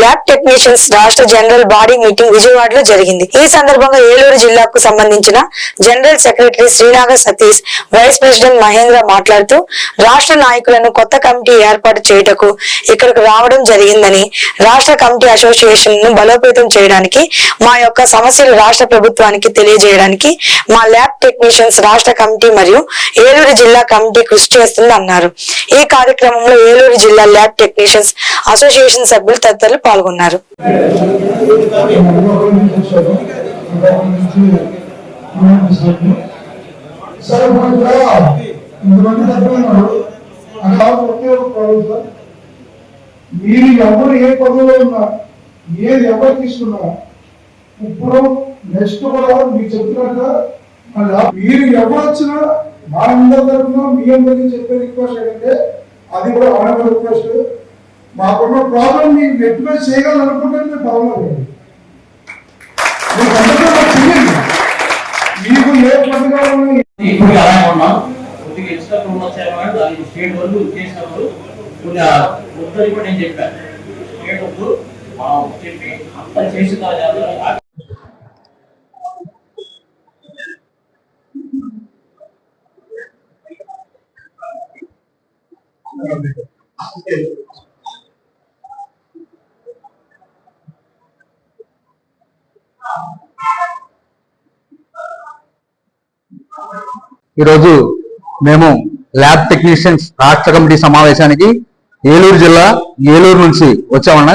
Lab technicians రాష్ట్ర general body meeting విజయవాడలో జరిగింది. ఈ సందర్భంగా ఏలూరు జిల్లాకు సంబంధించిన general secretary Srinaga Satish vice president Mahendra మాట్లాడుతూ రాష్ట్ర నాయకులను కొత్త కమిటీ ఏర్పాటు చేయుటకు ఇక్కడకు రావడం జరిగిందని రాష్ట్ర కమిటీ అసోసియేషన్ను బలోపేతం చేయడానికి మా యొక్క సమస్యలు రాష్ట్ర ప్రభుత్వానికి తెలియజేయడానికి మా ల్యాబ్ టెక్నీషియన్స్ రాష్ట్ర కమిటీ మరియు ఏలూరు జిల్లా కమిటీ కృషి చేస్తుంది అన్నారు ఈ కార్యక్రమంలో ఏలూరు జిల్లా ల్యాబ్ టెక్నీషియన్స్ అసోసియేషన్ సభ్యులు తదితరులు పాల్గొన్నారు. మీరు ఎవరు ఏ పదవిలో ఉన్నా ఏది ఎవరు తీసుకున్నా ఇప్పుడు నెక్స్ట్ కూడా మీరు చెప్తున్నట్టుగా మళ్ళా మీరు ఎవరు వచ్చినా మా అందరి తరఫున మీ అందరికీ చెప్పే రిక్వెస్ట్ ఏంటంటే అది కూడా ఆనర్ రిక్వెస్ట్ మాకున్న ప్రాబ్లం మీకు నెట్ మీద చేయగలను అనుకుంటే మీరు పర్వాలేదు మీకు ఏ ఉన్నాయి ఇప్పుడు అలాగే ఉన్నాం. కొద్దిగా ఇన్స్ట్రక్టర్ ఉండొచ్చారు కానీ దానికి స్టేట్ వరకు చేసినప్పుడు కొద్దిగా ఉత్తరి కూడా నేను చెప్పాను స్టేట్ చెప్పి అంతా చేసిన తర్వాత ఈరోజు మేము ల్యాబ్ టెక్నీషియన్స్ రాష్ట్ర కమిటీ సమావేశానికి ఏలూరు జిల్లా ఏలూరు నుంచి వచ్చామన్న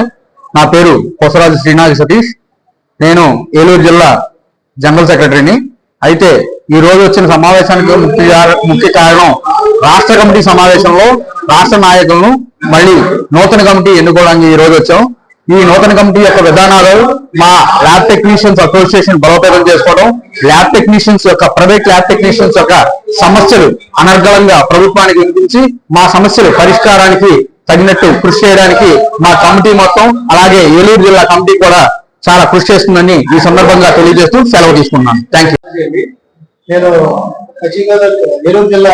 నా పేరు కొసరాజు శ్రీనాథ్ సతీష్. నేను ఏలూరు జిల్లా జనరల్ సెక్రటరీని. అయితే ఈ రోజు వచ్చిన సమావేశానికి ముఖ్య ముఖ్య కారణం రాష్ట్ర కమిటీ సమావేశంలో రాష్ట్ర నాయకులను మళ్ళీ నూతన కమిటీ ఎన్నుకోవడానికి ఈ రోజు వచ్చాం. ఈ నూతన కమిటీ యొక్క విధానాలు మా ల్యాబ్ టెక్నీషియన్స్ అసోసియేషన్ బలోపేతం చేసుకోవడం ల్యాబ్ టెక్నీషియన్స్ యొక్క ప్రైవేట్ ల్యాబ్ టెక్నీషియన్స్ యొక్క సమస్యలు అనర్గళంగా ప్రభుత్వానికి వినిపించి మా సమస్యలు పరిష్కారానికి తగినట్టు కృషి చేయడానికి మా కమిటీ మొత్తం అలాగే ఏలూరు జిల్లా కమిటీ కూడా చాలా కృషి చేస్తుందని ఈ సందర్భంగా తెలియజేస్తూ సెలవు తీసుకున్నాను. థ్యాంక్ యూ నేను ఏలూరు జిల్లా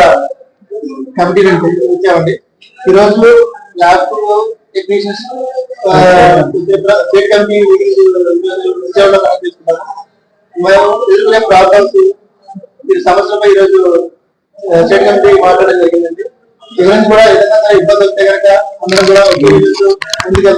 కమిటీ నుంచి వచ్చామండి ఈరోజు ల్యాబ్ టెక్నీషియన్స్ స్టేట్ కమిటీ విజయవాడలో కనెక్ట్ చేసుకున్నాము మేము ఎదుర్కొనే ప్రాబ్లమ్స్ ఈ సమస్యలపై ఈరోజు స్టేట్ కమిటీ మాట్లాడడం జరిగిందండి. కూడా ఏదైనా ఇబ్బంది వస్తే కనుక అందరం కూడా